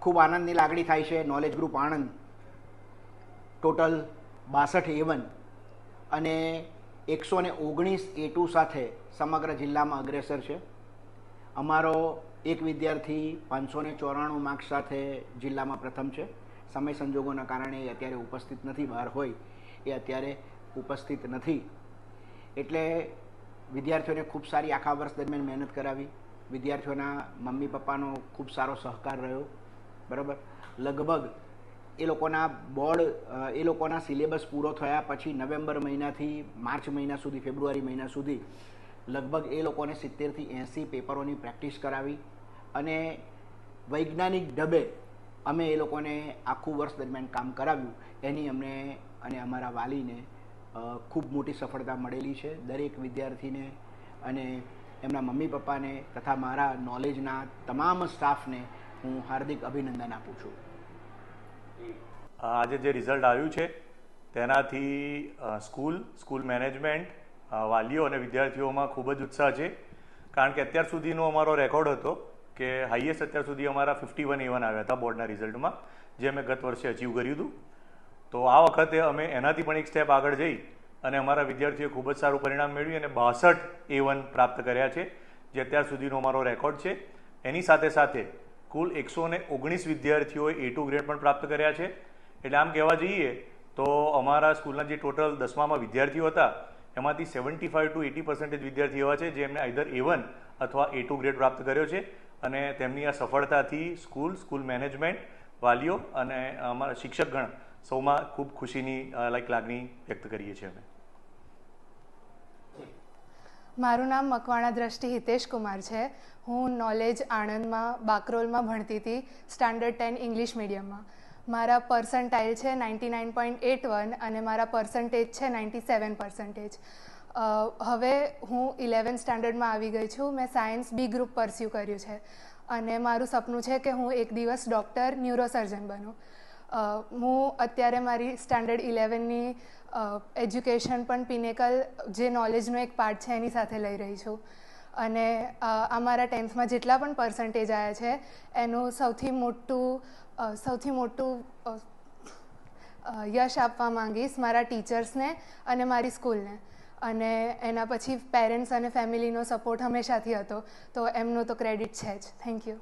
ખૂબ આનંદની લાગણી થાય છે નોલેજ ગ્રુપ આણંદ. ટોટલ બાસઠ એ અને એકસો ને ઓગણીસ એ ટુ સાથે સમગ્ર જિલ્લામાં અગ્રેસર છે. અમારો એક વિદ્યાર્થી પાંચસો ને ચોરાણું માર્ક્સ સાથે જિલ્લામાં પ્રથમ છે. સમય સંજોગોના કારણે એ અત્યારે ઉપસ્થિત નથી, બહાર હોય એ અત્યારે ઉપસ્થિત નથી. એટલે વિદ્યાર્થીઓને ખૂબ સારી આખા વર્ષ દરમિયાન મહેનત કરાવી. વિદ્યાર્થીઓના મમ્મી પપ્પાનો ખૂબ સારો સહકાર રહ્યો. બરાબર? લગભગ એ લોકોના બોર્ડ એ લોકોના સિલેબસ પૂરો થયા પછી નવેમ્બર મહિનાથી માર્ચ મહિના સુધી, ફેબ્રુઆરી મહિના સુધી લગભગ એ લોકોને સિત્તેરથી એંસી પેપરોની પ્રેક્ટિસ કરાવી અને વૈજ્ઞાનિક ઢબે અમે એ લોકોને આખું વર્ષ દરમિયાન કામ કરાવ્યું. એની અમને અને અમારા વાલીને ખૂબ મોટી સફળતા મળેલી છે. દરેક વિદ્યાર્થીને અને એમના મમ્મી પપ્પાને તથા મારા નોલેજના તમામ સ્ટાફને હું હાર્દિક અભિનંદન આપું છું. આજે જે રિઝલ્ટ આવ્યું છે, તેનાથી સ્કૂલ સ્કૂલ મેનેજમેન્ટ વાલીઓ અને વિદ્યાર્થીઓમાં ખૂબ જ ઉત્સાહ છે. કારણ કે અત્યાર સુધીનો અમારો રેકોર્ડ હતો કે હાઈએસ્ટ અત્યાર સુધી અમારા ફિફ્ટી વન એવન આવ્યા હતા બોર્ડના રિઝલ્ટમાં જે અમે ગત વર્ષે અચીવ કર્યું હતું. તો આ વખતે અમે એનાથી પણ એક સ્ટેપ આગળ જઈ અને અમારા વિદ્યાર્થીઓએ ખૂબ જ સારું પરિણામ મેળવ્યું અને બાસઠ એ વન પ્રાપ્ત કર્યા છે, જે અત્યાર સુધીનો અમારો રેકોર્ડ છે. એની સાથે સાથે કુલ એકસો ને ઓગણીસ વિદ્યાર્થીઓએ એ ટુ ગ્રેડ પણ પ્રાપ્ત કર્યા છે. એટલે આમ કહેવા જઈએ તો અમારા સ્કૂલના જે ટોટલ દસમામાં વિદ્યાર્થીઓ હતા, એમાંથી seventy five to eighty percentage વિદ્યાર્થીઓ એવા છે, જે એમને આઈધર એ વન અથવા એ ટુ ગ્રેડ પ્રાપ્ત કર્યો છે. અને તેમની આ સફળતાથી સ્કૂલ સ્કૂલ મેનેજમેન્ટ વાલીઓ અને અમારા શિક્ષકગણ સૌમાં ખૂબ ખુશીની લાઈક લાગણી વ્યક્ત કરીએ છીએ અમે. મારું નામ મકવાણા દ્રષ્ટિ હિતેશ કુમાર છે. હું નોલેજ આણંદમાં, બાકરોલમાં ભણતી હતી, સ્ટાન્ડર્ડ ટેન ઇંગ્લિશ મીડિયમમાં. મારા પર્સન્ટાઇલ છે ninety nine point eight one અને મારા પર્સન્ટેજ છે નાઇન્ટી સેવન પર્સન્ટેજ. હવે હું ઇલેવન સ્ટાન્ડર્ડમાં આવી ગઈ છું. મેં સાયન્સ બી ગ્રુપ પરસ્યુ કર્યું છે. અને મારું સપનું છે કે હું એક દિવસ ડૉક્ટર, ન્યુરોસર્જન બનું. હું અત્યારે મારી સ્ટાન્ડર્ડ ઇલેવનની એજ્યુકેશન પણ પિનેકલ જે નોલેજનો એક પાર્ટ છે એની સાથે લઈ રહી છું. અને અમારા ટેન્થમાં જેટલા પણ પર્સન્ટેજ આવ્યા છે, એનું સૌથી મોટું સૌથી મોટું યશ આપવા માંગીશ મારા ટીચર્સને અને મારી સ્કૂલને અને એના પછી પેરેન્ટ્સ અને ફેમિલીનો સપોર્ટ હંમેશાથી હતો. તો એમનો તો ક્રેડિટ છે જ. Thank you